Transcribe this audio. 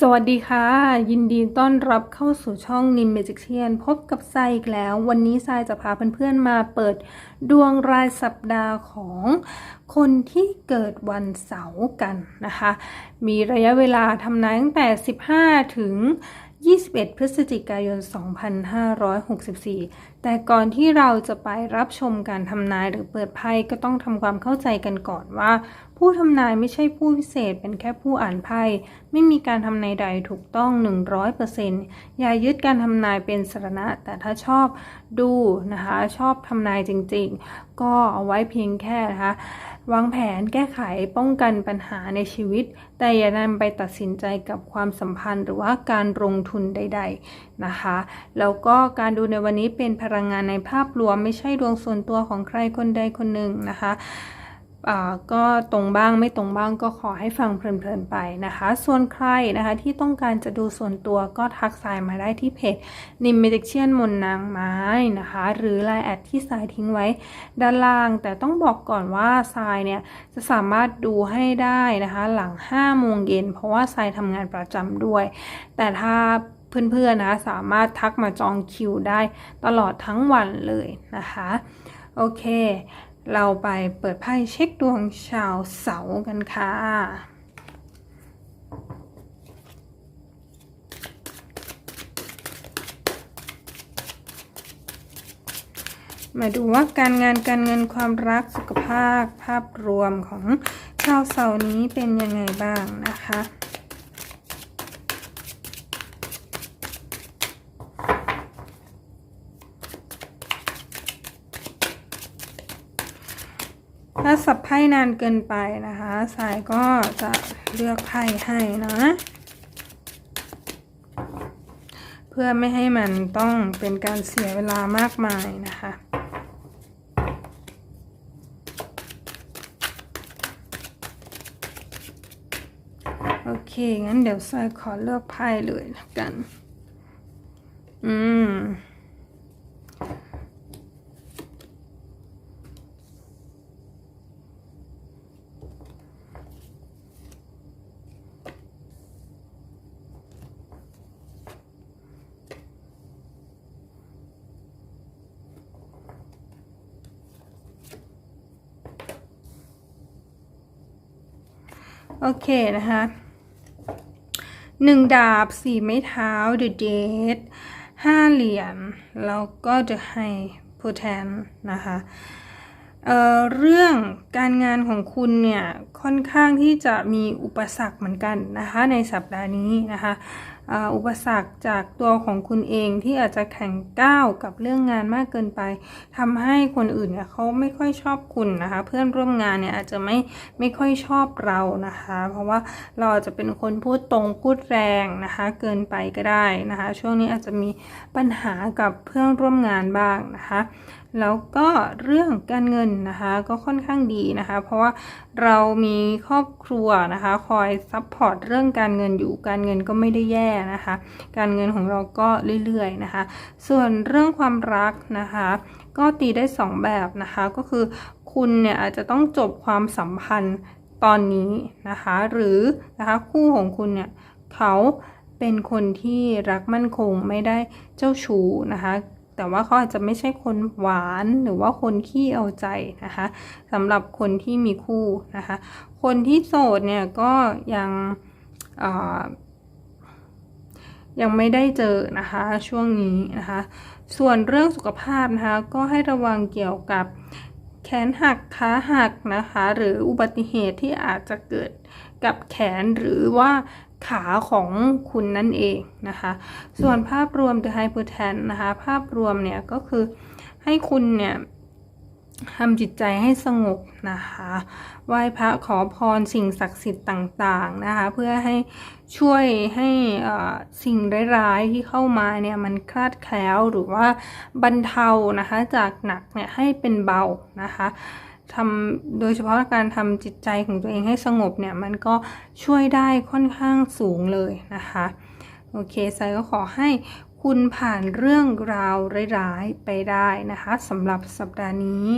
สวัสดีค่ะ ยินดีต้อนรับเข้าสู่ช่องนิมเมจิกเชียนพบกับทรายอีกแล้ว วันนี้ทรายจะพาเพื่อนๆมาเปิดดวงรายสัปดาห์ของคนที่เกิดวันเสาร์กันนะคะ มีระยะเวลาทำนายตั้งแต่ 15 ถึง 21 พฤศจิกายน 2564 แต่ก่อนที่เราจะไปรับชมการทำนายหรือเปิดไพ่ก็ต้องทำความเข้าใจกันก่อนว่าผู้ทำนายไม่ใช่ผู้พิเศษเป็นแค่ผู้อ่านไพ่ไม่มีการทำนายใดถูกต้อง 100%อย่ายึดการทำนายเป็นสรณะแต่ถ้าชอบดูนะคะชอบทำนายจริงๆ ก็เอาไว้เพียงแค่นะคะวางแผนแก้ไขป้องกันปัญหาในชีวิต แต่อย่านำไปตัดสินใจกับความสัมพันธ์ หรือว่าการลงทุนใด ๆนะคะ แล้วก็การดูในวันนี้เป็นพลังงานในภาพรวมไม่ใช่ดวงส่วนตัวของใครคนใดคนหนึ่งนะคะ ก็ตรงบ้างไม่ตรงบ้างก็ขอให้ฟังเพลินๆไปนะคะ ส่วนใครนะคะที่ต้องการจะดูส่วนตัวก็ทักสายมาได้ที่เพจนิมเมจิเชียนมนนางไม้นะคะ หรือไลน์แอดที่สายทิ้งไว้ด้านล่าง แต่ต้องบอกก่อนว่าทรายเนี่ยจะสามารถดูให้ได้นะคะ หลัง5โมงเย็นเพราะว่าทรายทำงานประจำด้วย แต่ถ้าเพื่อนๆนะสามารถทักมาจองคิวได้ตลอดทั้งวันเลยนะคะ โอเค เราไปเปิดไพ่เช็คดวงชาวเสากันค่ะ มาดูว่าการงานการเงินความรักสุขภาพภาพรวมของชาวเสานี้เป็นยังไงบ้างนะคะ ถ้าสับไพ่นานเกินไปนะคะ สายก็จะเลือกไพ่ให้นะ เพื่อไม่ให้มันต้องเป็นการเสียเวลามากมายนะคะโอเค งั้นเดี๋ยวสายขอเลือกไพ่เลยละกัน อืม โอเคนะคะหนึ่งดาบสี่ไม้เท้า The Date ห้าเหรียญแล้วก็จะให้ผู้แทนนะคะ เเรื่องการงานของคุณเนี่ยค่อนข้างที่จะมีอุปสรรคเหมือนกันนะคะในสัปดาห์นี้นะคะอุปสรรคจากตัวของคุณเองที่อาจจะแข่งก้าวกับเรื่องงานมากเกินไปทำให้คนอื่นเนี่ยเขาไม่ค่อยชอบคุณนะคะ เพื่อนร่วมงานเนี่ยอาจจะไม่ไม่ค่อยชอบเรานะคะ เพราะว่าเราอาจจะเป็นคนพูดตรงพูดแรงนะคะ เกินไปก็ได้นะคะ ช่วงนี้อาจจะมีปัญหากับเพื่อนร่วมงานบ้างนะคะ แล้วก็เรื่องการเงินนะคะก็ค่อนข้างดีนะคะ เพราะว่าเรามีครอบครัวนะคะ คอยซัพพอร์ตเรื่องการเงินอยู่การเงินก็ไม่ได้แย่นะคะ การเงินของเราก็เรื่อยๆนะคะ ส่วนเรื่องความรักนะคะ ก็ตีได้ 2 แบบนะคะ ก็คือคุณเนี่ยอาจจะต้องจบความสัมพันธ์ตอนนี้นะคะ หรือนะคะคู่ของคุณเนี่ยเขาเป็นคนที่รักมั่นคงไม่ได้เจ้าชู้นะคะ แต่ว่าเขาอาจจะไม่ใช่คนหวานหรือว่าคนขี้เอาใจนะคะสำหรับคนที่มีคู่นะคะ คนที่โสดเนี่ยก็ยังยังไม่ได้เจอนะคะช่วงนี้นะคะ ส่วนเรื่องสุขภาพนะคะก็ให้ระวังเกี่ยวกับแขนหักขาหักนะคะ หรืออุบัติเหตุที่อาจจะเกิดกับแขนหรือว่า ขาของคุณนั่นเองนะคะ ส่วนภาพรวม The h y p e r t e n นะคะ ภาพรวมเนี่ยก็คือให้คุณเนี่ยทำจิตใจให้สงบนะคะไหว้พระขอพรสิ่งศักดิ์สิทธิ์ต่างๆนะคะ เพื่อให้ช่วยให้สิ่งร้ายๆที่เข้ามาเนี่ยมันคลาดแคล้วหรือว่าบรรเทานะคะจากหนักเนี่ยให้เป็นเบานะคะ ทำโดยเฉพาะการทำจิตใจของตัวเองให้สงบเนี่ย มันก็ช่วยได้ค่อนข้างสูงเลยนะคะ โอเคไซก็ขอให้คุณผ่านเรื่องราวร้ายๆไปได้นะคะสำหรับสัปดาห์นี้